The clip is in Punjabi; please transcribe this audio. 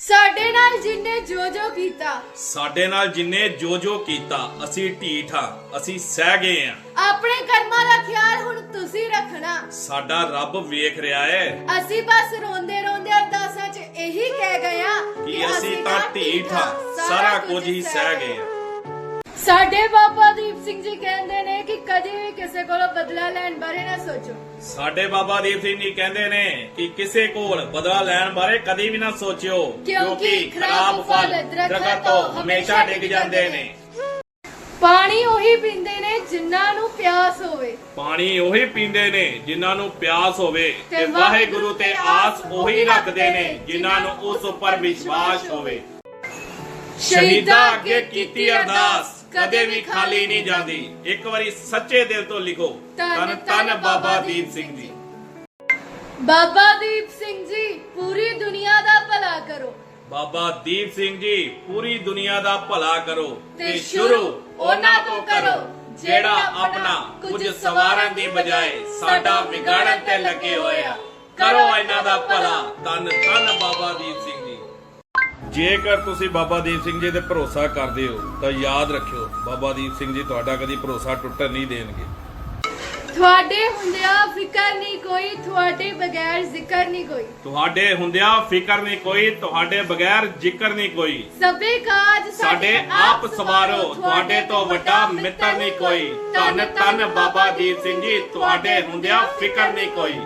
ਸਾਡੇ ਨਾਲ ਜਿੰਨੇ ਜੋ ਜੋ ਕੀਤਾ। ਸਾਡੇ ਨਾਲ ਜਿੰਨੇ ਜੋ ਜੋ ਕੀਤਾ ਅਸੀਂ ਢੀਠ ਹਾਂ ਅਸੀਂ ਸਹਿ ਗਏ ਹਾਂ। ਆਪਣੇ ਕਰਮਾਂ ਦਾ ਖਿਆਲ ਹੁਣ ਤੁਸੀਂ ਰੱਖਣਾ। ਸਾਡਾ ਰੱਬ ਵੇਖ ਰਿਹਾ ਹੈ ਅਸੀਂ ਬਸ ਰੋਂਦੇ ਰੋਂਦੇ ਅਰਦਾਸਾਂ 'ਚ ਇਹੀ ਕਹਿ ਗਏ ਆ ਕਿ ਅਸੀਂ ਤਾਂ ਢੀਠ ਹਾਂ ਸਾਰਾ ਕੁਝ ਹੀ ਸਹਿ ਗਏ ਹਾਂ। ਸਾਡੇ ਬਾਬਾ ਦੀਪ ਸਿੰਘ ਜੀ ਕਹਿੰਦੇ ਨੇ ਕਿ ਵੀ ਕਿਸੇ ਕੋਲੋਂ ਬਦਲਾ ਲੈਣ ਬਾਰੇ ਨਾ ਸੋਚੋ। ਸਾਡੇ ਬਾਬਾ ਦੀਪ ਸਿੰਘ ਜੀ ਕਹਿੰਦੇ ਨੇ ਕਿ ਕਿਸੇ ਕੋਲ ਬਦਲਾ ਲੈਣ ਬਾਰੇ ਕਦੀ ਵੀ ਨਾ ਸੋਚਿਓ ਕਿਉਂਕਿ ਖਰਾਬ ਫਲ ਦਰਖਤ ਤੋਂ ਹਮੇਸ਼ਾ ਡਿੱਗ ਜਾਂਦੇ ਨੇ। ਪਾਣੀ ਉਹੀ ਪੀਂਦੇ ਨੇ ਜਿਨ੍ਹਾਂ ਨੂੰ ਪਿਆਸ ਹੋਵੇ। ਪਾਣੀ ਉਹੀ ਪੀਂਦੇ ਨੇ ਜਿਨ੍ਹਾਂ ਨੂੰ ਪਿਆਸ ਹੋਵੇ ਤੇ ਵਾਹਿਗੁਰੂ ਤੇ ਆਸ ਉਹੀ ਰੱਖਦੇ ਨੇ ਜਿਨ੍ਹਾਂ ਨੂੰ ਉਸ ਉੱਪਰ ਵਿਸ਼ਵਾਸ ਹੋਵੇ। ਸ਼ਹੀਦਾਂ ਅੱਗੇ ਕੀਤੀ ਅਰਦਾਸ। ਕਦੇ ਵੀ ਖਾਲੀ ਨਹੀਂ ਜਾਂਦੀ। ਇੱਕ ਵਾਰੀ ਸੱਚੇ ਦਿਲ ਤੋਂ ਲਿਖੋ ਤਨ ਤਨ ਬਾਬਾ ਦੀਪ ਸਿੰਘ ਜੀ। ਬਾਬਾ ਦੀਪ ਸਿੰਘ ਜੀ ਪੂਰੀ ਦੁਨੀਆ ਦਾ ਭਲਾ ਕਰੋ। ਬਾਬਾ ਦੀਪ ਸਿੰਘ ਜੀ ਪੂਰੀ ਦੁਨੀਆ ਦਾ ਭਲਾ ਕਰੋ ਤੇ ਸ਼ੁਰੂ ਉਹਨਾਂ ਤੋਂ ਕਰੋ। ਜਿਹੜਾ ਆਪਣਾ ਕੁਝ ਸਵਾਰਨ ਦੀ ਬਜਾਏ ਸਾਡਾ ਵਿਗਾੜਨ ਤੇ ਲੱਗੇ ਹੋਏ ਆ। ਕਰੋ ਇਹਨਾਂ ਦਾ ਭਲਾ। ਤਨ ਤਨ ਬਾਬਾ ਦੀਪ ਸਿੰਘ ਜੇਕਰ ਤੁਸੀਂ ਬਾਬਾ ਦੀਪ ਸਿੰਘ ਜੀ ਤੇ ਭਰੋਸਾ ਕਰਦੇ ਹੋ ਤਾਂ ਯਾਦ ਰੱਖਿਓ ਬਾਬਾ ਦੀਪ ਸਿੰਘ ਜੀ ਤੁਹਾਡਾ ਕਦੀ ਭਰੋਸਾ ਟੁੱਟਣ ਨਹੀਂ ਦੇਣਗੇ। ਤੁਹਾਡੇ ਹੁੰਦਿਆਂ ਫਿਕਰ ਨਹੀਂ ਕੋਈ ਤੁਹਾਡੇ ਬਗੈਰ ਜ਼ਿਕਰ ਨਹੀਂ ਕੋਈ। ਤੁਹਾਡੇ ਹੁੰਦਿਆਂ ਫਿਕਰ ਨਹੀਂ ਕੋਈ ਤੁਹਾਡੇ ਬਗੈਰ ਜ਼ਿਕਰ ਨਹੀਂ ਕੋਈ। ਸਭੇ ਕਾਜ ਸਾਡੇ ਆਪ ਸਵਾਰੋ ਤੁਹਾਡੇ ਤੋਂ ਵੱਡਾ ਮਿੱਤਰ ਨਹੀਂ ਕੋਈ। ਧੰਨ ਧੰਨ ਬਾਬਾ ਦੀਪ ਸਿੰਘ ਜੀ ਤੁਹਾਡੇ ਹੁੰਦਿਆਂ ਫਿਕਰ ਨਹੀਂ ਕੋਈ।